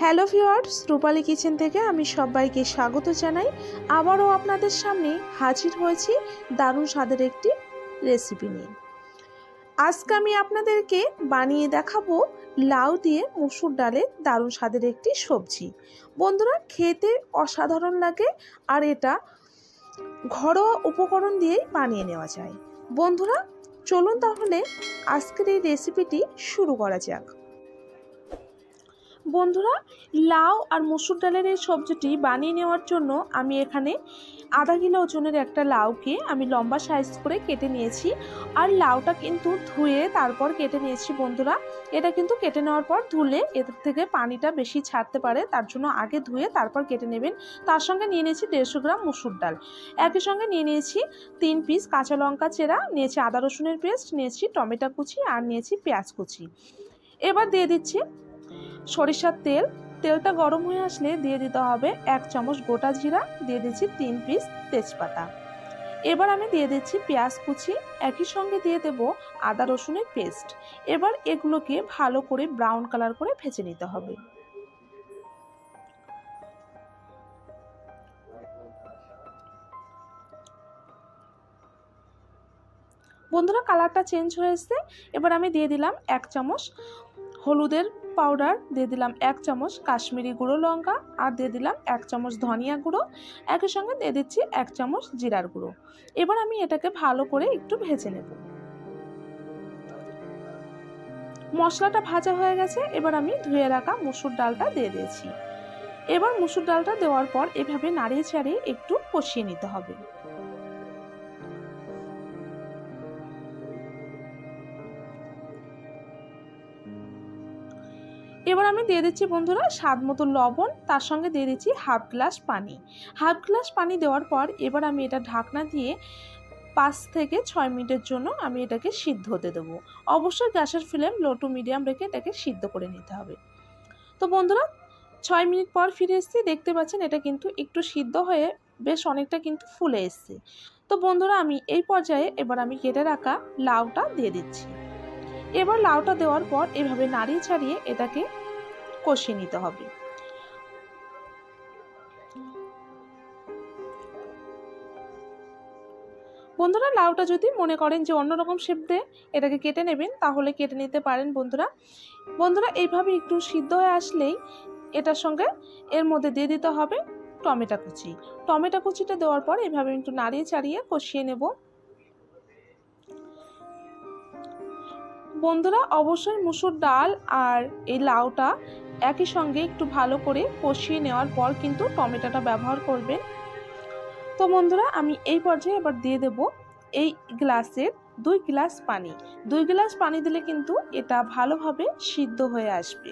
Hello viewers রূপালী kitchen থেকে আমি সবাইকে স্বাগত জানাই। আবারও আপনাদের সামনে হাজির হয়েছি দারুণ স্বাদের একটি রেসিপি নিয়ে। আজকে আমি আপনাদেরকে বানিয়ে দেখাবো লাউ দিয়ে মুসুর ডালের দারুণ স্বাদের একটি সবজি। বন্ধুরা, খেতে অসাধারণ লাগে আর এটা ঘরোয়া উপকরণ দিয়েই বানিয়ে নেওয়া যায়। বন্ধুরা, চলুন তাহলে আজকের এই রেসিপিটি শুরু করা যাক। বন্ধুরা, লাউ আর মসুর ডালের এই সবজিটি বানিয়ে নেওয়ার জন্য আমি এখানে আধা কিলো ওজনের একটা লাউকে আমি লম্বা সাইজ করে কেটে নিয়েছি। আর লাউটা কিন্তু ধুয়ে তারপর কেটে নিয়েছি বন্ধুরা। এটা কিন্তু কেটে নেওয়ার পর ধুলে এদের থেকে পানিটা বেশি ছাড়তে পারে, তার জন্য আগে ধুয়ে তারপর কেটে নেবেন। তার সঙ্গে নিয়ে নিয়েছি দেড়শো গ্রাম মুসুর ডাল। একই সঙ্গে নিয়ে নিয়েছি তিন পিস কাঁচা লঙ্কা চেরা, নিয়েছি আদা রসুনের পেস্ট, নিয়েছি টমেটো কুচি আর নিয়েছি পেঁয়াজ কুচি। এবার দিয়ে দিচ্ছি সরিষার তেল। তেলটা গরম হয়ে আসলে দিয়ে দিতে হবে এক চামচ গোটা জিরা, দিয়ে দিচ্ছি তিন পিস তেজপাতা। এবার আমি দিয়ে দিচ্ছি পেঁয়াজ কুচি, একই সঙ্গে দিয়ে দেব আদা রসুনের পেস্ট। এবার এগুলোকে ভালো করে ব্রাউন কালার করে ভেজে নিতে হবে। বন্ধুরা, কালারটা চেঞ্জ হয়ে এসছে। এবার আমি দিয়ে দিলাম এক চামচ হলুদের পাউডার দিয়ে দিলাম এক চামচ কাশ্মীরি গুঁড়ো লঙ্কা আর দিয়ে দিলাম এক চামচ ধনিয়া গুঁড়ো। একই সঙ্গে দিয়ে দিচ্ছি এক চামচ জিরার গুঁড়ো। এবার আমি এটাকে ভালো করে একটু ভেজে নেব। মশলাটা ভাজা হয়ে গেছে, এবার আমি ধুয়ে রাখা মুসুর ডালটা দিয়ে দিয়েছি। এবার মুসুর ডালটা দেওয়ার পর এভাবে নাড়িয়ে চাড়িয়ে একটু কষিয়ে নিতে হবে। এবার আমি দিয়ে দিচ্ছি বন্ধুরা স্বাদ মতো লবণ, তার সঙ্গে দিয়ে দিচ্ছি হাফ গ্লাস পানি। হাফ গ্লাস পানি দেওয়ার পর এবার আমি এটা ঢাকনা দিয়ে পাঁচ থেকে ছয় মিনিটের জন্য আমি এটাকে সিদ্ধ হতে দেবো। অবশ্যই গ্যাসের ফ্লেম লো টু মিডিয়াম রেখে এটাকে সিদ্ধ করে নিতে হবে। তো বন্ধুরা, ছয় মিনিট পর ফিরে এসেছি, দেখতে পাচ্ছেন এটা কিন্তু একটু সিদ্ধ হয়ে বেশ অনেকটা কিন্তু ফুলে এসছে। তো বন্ধুরা, আমি এই পর্যায়ে এবার আমি কেটে রাখা লাউটা দিয়ে দিচ্ছি। এবার লাউটা দেওয়ার পর এভাবে নাড়িয়ে ছাড়িয়ে এটাকে কষিয়ে নিতে হবে। বন্ধুরা, লাউটা যদি মনে করেন যে অন্যরকম শেপ দিয়ে এটাকে কেটে নেবেন, তাহলে কেটে নিতে পারেন বন্ধুরা। বন্ধুরা, এইভাবে একটু সিদ্ধ হয়ে আসলেই এটার সঙ্গে এর মধ্যে দিয়ে দিতে হবে টমেটো কুচি। টমেটো কুচিটা দেওয়ার পর এভাবে একটু নাড়িয়ে চাড়িয়ে কষিয়ে নেব। বন্ধুরা, অবশ্যই মুসুর ডাল আর এই লাউটা একই সঙ্গে একটু ভালো করে কষিয়ে নেওয়ার পর কিন্তু টমেটোটা ব্যবহার করবেন। তো বন্ধুরা, আমি এই পর্যায়ে এবার দিয়ে দেব এই গ্লাসের দুই গ্লাস পানি। দুই গ্লাস পানি দিলে কিন্তু এটা ভালোভাবে সিদ্ধ হয়ে আসবে।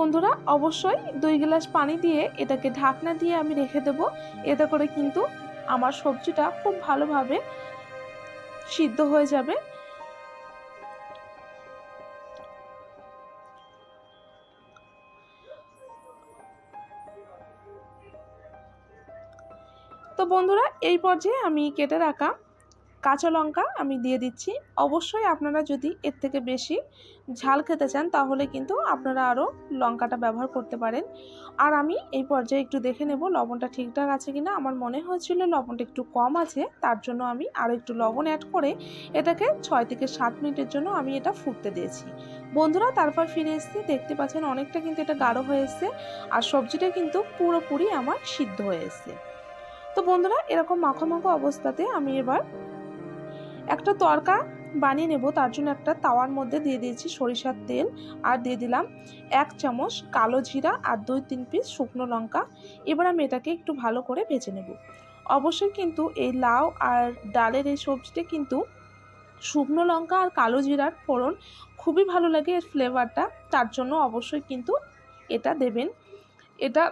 বন্ধুরা, অবশ্যই দুই গ্লাস পানি দিয়ে এটাকে ঢাকনা দিয়ে আমি রেখে দেব। এতে করে কিন্তু আমার সবজিটা খুব ভালোভাবে সিদ্ধ হয়ে যাবে। তো বন্ধুরা, এই পর্যায়ে আমি কেটে রাখা কাঁচা লঙ্কা আমি দিয়ে দিচ্ছি। অবশ্যই আপনারা যদি এর থেকে বেশি ঝাল খেতে চান, তাহলে কিন্তু আপনারা আরও লঙ্কাটা ব্যবহার করতে পারেন। আর আমি এই পর্যায়ে একটু দেখে নেব লবণটা ঠিকঠাক আছে কিনা। আমার মনে হয়েছিল লবণটা একটু কম আছে, তার জন্য আমি আরও একটু লবণ অ্যাড করে এটাকে ছয় থেকে সাত মিনিটের জন্য আমি এটা ফুটতে দিয়েছি। বন্ধুরা, তারপর ফিরে এসেছি, দেখতে পাচ্ছেন অনেকটা কিন্তু এটা গাঢ় হয়ে এসছে আর সবজিটা কিন্তু পুরোপুরি আমার সিদ্ধ হয়ে এসছে। তো বন্ধুরা, এরকম মাখো মাখো অবস্থাতে আমি এবার একটা তরকা বানিয়ে নেব, তার জন্য একটা তাওয়ার মধ্যে দিয়ে দিয়েছি সরিষার তেল আর দিয়ে দিলাম এক চামচ কালো জিরা আর দুই তিন পিস শুকনো লঙ্কা। এবার আমি এটাকে একটু ভালো করে ভেজে নেব। অবশ্যই কিন্তু এই লাউ আর ডালের এই সবজিটা কিন্তু শুকনো লঙ্কা আর কালো জিরার ফোড়ন খুবই ভালো লাগে এর ফ্লেভারটা, তার জন্য অবশ্যই কিন্তু এটা দেবেন। এটা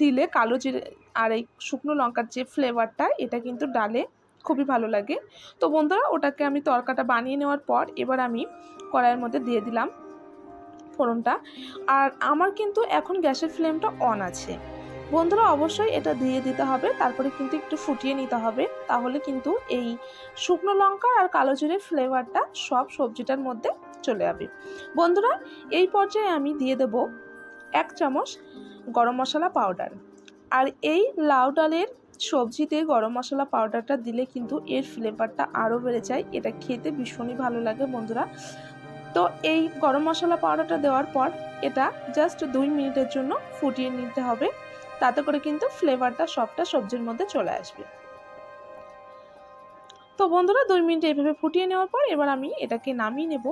দিলে কালো জিরে আর এই শুকনো লঙ্কার যে ফ্লেভারটা, এটা কিন্তু ডালে খুবই ভালো লাগে। তো বন্ধুরা, ওটাকে আমি তরকাটা বানিয়ে নেওয়ার পর এবার আমি কড়াইয়ের মধ্যে দিয়ে দিলাম ফোড়নটা। আর আমার কিন্তু এখন গ্যাসের ফ্লেমটা অন আছে। বন্ধুরা, অবশ্যই এটা দিয়ে দিতে হবে, তারপরে কিন্তু একটু ফুটিয়ে নিতে হবে। তাহলে কিন্তু এই শুকনো লঙ্কা আর কালো জিরের ফ্লেভারটা সব সবজিটার মধ্যে চলে যাবে। বন্ধুরা, এই পর্যায়ে আমি দিয়ে দেব এক চামচ গরম মশলা পাউডার। আর এই লাউ ডালের সবজিতে গরম মশলা পাউডারটা দিলে কিন্তু এর ফ্লেভারটা আরও বেড়ে যায়। এটা খেতে ভীষণই ভালো লাগে বন্ধুরা। তো এই গরম মশলা পাউডারটা দেওয়ার পর এটা জাস্ট দুই মিনিটের জন্য ফুটিয়ে নিতে হবে। তাতে করে কিন্তু ফ্লেভারটা সবটা সবজির মধ্যে চলে আসবে। তো বন্ধুরা, দুই মিনিট এইভাবে ফুটিয়ে নেওয়ার পর এবার আমি এটাকে নামিয়ে নেব।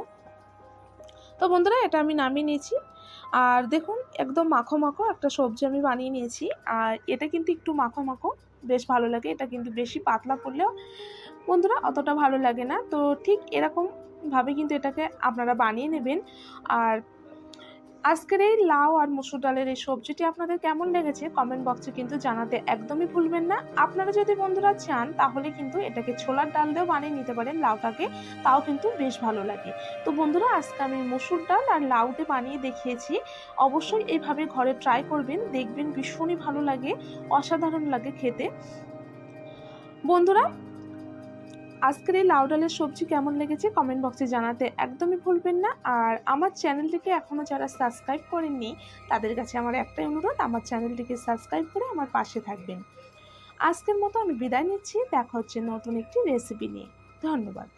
তো বন্ধুরা, এটা আমি নামিয়ে নিয়েছি। আর দেখুন, একদম মাখো মাখো একটা সবজি আমি বানিয়ে নিয়েছি। আর এটা কিন্তু একটু মাখো মাখো। বেশ ভালো লাগে। এটা কিন্তু বেশি পাতলা পড়লেও বন্ধুরা অতটা ভালো লাগে না। তো ঠিক এরকমভাবে কিন্তু এটাকে আপনারা বানিয়ে নেবেন। আর আজকের এই লাউ আর মসুর ডালের এই সবজিটি আপনাদের কেমন লেগেছে কমেন্ট বক্সে কিন্তু জানাতে একদমই ভুলবেন না। আপনারা যদি বন্ধুরা চান, তাহলে কিন্তু এটাকে ছোলার ডাল দিয়েও বানিয়ে নিতে পারেন লাউটাকে, তাও কিন্তু বেশ ভালো লাগে। তো বন্ধুরা, আজকে আমি মসুর ডাল আর লাউতে বানিয়ে দেখিয়েছি। অবশ্যই এইভাবে ঘরে ট্রাই করবেন, দেখবেন ভীষণই ভালো লাগে, অসাধারণ লাগে খেতে। বন্ধুরা আজকের এই লাউ ডালের সবজি কেমন লেগেছে কমেন্ট বক্সে জানাতে একদমই ভুলবেন না। আর আমার চ্যানেলটিকে এখনও যারা সাবস্ক্রাইব করেননি, তাদের কাছে আমার একটাই অনুরোধ, আমার চ্যানেলটিকে সাবস্ক্রাইব করে আমার পাশে থাকবেন। আজকের মতো আমি বিদায় নিচ্ছি, দেখা হচ্ছে নতুন একটি রেসিপি নিয়ে। ধন্যবাদ।